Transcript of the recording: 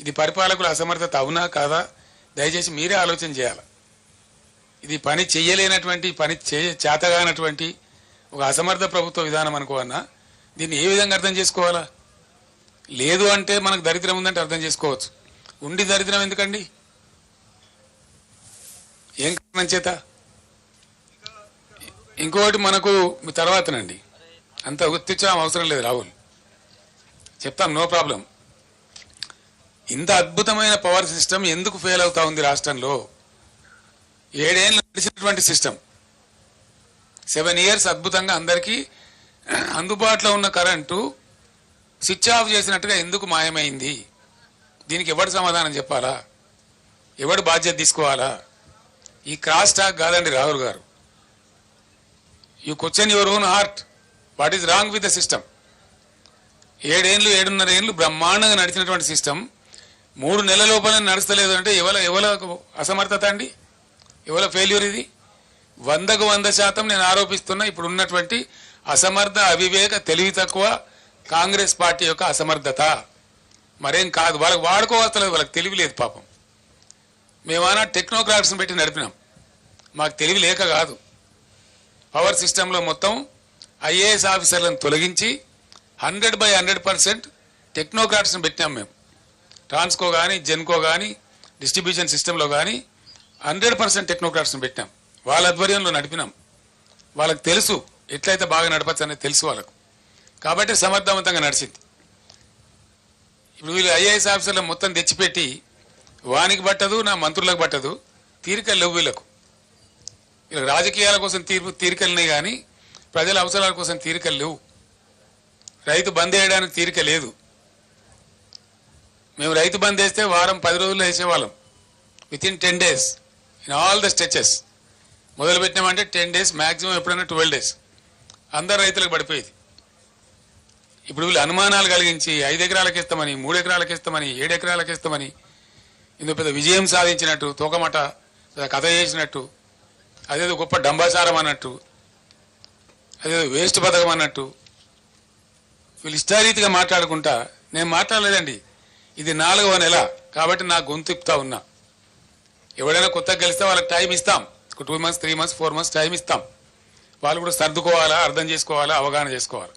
ఇది పరిపాలకుల అసమర్థత అవునా కాదా? దయచేసి మీరే ఆలోచన చేయాలి. ఇది పని చేయలేనటువంటి పని చే చేతగానటువంటి ఒక అసమర్థ ప్రభుత్వ విధానం అనుకోవన్నా దీన్ని ఏ విధంగా అర్థం చేసుకోవాలా? లేదు అంటే మనకు దరిద్రం ఉందంటే అర్థం చేసుకోవచ్చు. ఉండి దరిద్రం ఎందుకండి? ఏం కారణం చేత? ఇంకోటి మనకు తర్వాతనండి. అంత గుర్తించడం అవసరం లేదు రాహుల్. చెప్తాం నో ప్రాబ్లం. ఇంత అద్భుతమైన పవర్ సిస్టమ్ ఎందుకు ఫెయిల్ అవుతా ఉంది రాష్ట్రంలో? ఏడేళ్ళు నడిచినటువంటి సిస్టమ్ సెవెన్ ఇయర్స్ అద్భుతంగా అందరికీ అందుబాటులో ఉన్న కరెంటు స్విచ్ ఆఫ్ చేసినట్టుగా ఎందుకు మాయమైంది? దీనికి ఎవడు సమాధానం చెప్పాలా? ఎవడు బాధ్యత తీసుకోవాలా? ఈ క్రాస్ టాక్ కాదండి రాహుల్ గారు. You question your own heart what is wrong with the system ఏడేళ్ళు ఏడున్నర ఏళ్ళు బ్రహ్మాండంగా నడిచినటువంటి సిస్టమ్ మూడు నెలల లోపల నడుస్తలేదు అంటే ఎవల ఎవల అసమర్థత అండి? ఎవల ఫెయిల్యూర్ ఇది? వందకు వంద శాతం నేను ఆరోపిస్తున్నా ఇప్పుడు ఉన్నటువంటి అసమర్థ అవివేక తెలివి తక్కువ కాంగ్రెస్ పార్టీ యొక్క అసమర్థత. మరేం కాదు. వాళ్ళకి వాడుకోవస్తలేదు వాళ్ళకి తెలివి లేదు పాపం. మేమైనా టెక్నోక్రాట్స్ని పెట్టి నడిపినాం. మాకు తెలివి లేక కాదు. పవర్ సిస్టంలో మొత్తం ఐఏఎస్ ఆఫీసర్లను తొలగించి హండ్రెడ్ బై హండ్రెడ్ పర్సెంట్ టెక్నోక్రాట్స్ని పెట్టినాం మేము. ట్రాన్స్కో కానీ జెన్కో కానీ డిస్ట్రిబ్యూషన్ సిస్టంలో కానీ హండ్రెడ్ పర్సెంట్ టెక్నోక్రాట్స్ని పెట్టినాం. వాళ్ళ ఆధ్వర్యంలో నడిపినాం. వాళ్ళకి తెలుసు ఎట్లయితే బాగా నడపచ్చు అనేది తెలుసు వాళ్ళకు. కాబట్టి సమర్థవంతంగా నడిచింది. ఇప్పుడు వీళ్ళు ఐఏఎస్ ఆఫీసర్లు మొత్తం తెచ్చిపెట్టి వానికి పట్టదు నా మంత్రులకు పట్టదు తీరికలు లేవు వీళ్ళకు. వీళ్ళకి రాజకీయాల కోసం తీర్పు తీరికలున్నాయి కానీ ప్రజల అవసరాల కోసం తీరికలు లేవు. రైతు బంద్ చేయడానికి తీరిక లేదు. మేము రైతు బంద్ వేస్తే వారం పది రోజుల్లో వేసేవాళ్ళం. With in ten days in all the stretches మొదలు పెట్టినామంటే టెన్ డేస్ మాక్సిమం ఎప్పుడైనా ట్వెల్వ్ డేస్ అందరు రైతులకు పడిపోయేది. ఇప్పుడు వీళ్ళు అనుమానాలు కలిగించి ఐదు ఎకరాలకు ఇస్తామని మూడు ఎకరాలకు ఇస్తామని ఏడు ఎకరాలకు ఇస్తామని ఇందులో పెద్ద విజయం సాధించినట్టు తోకమట కథ చేసినట్టు అదేదో గొప్ప డంబాసారం అన్నట్టు అదేదో వేస్ట్ పథకం అన్నట్టు వీళ్ళు ఇష్టారీతిగా మాట్లాడుకుంటా నేను మాట్లాడలేదండి. ఇది నాలుగవ నెల కాబట్టి నా గొంతు ఇప్తా ఉన్నా. ఎవడైనా కొత్తగా గెలిస్తే వాళ్ళకి టైం ఇస్తాం. Two months three months four months time ఇస్తాం. వాళ్ళు కూడా సర్దుకోవాలా అర్థం చేసుకోవాలా అవగాహన చేసుకోవాలి.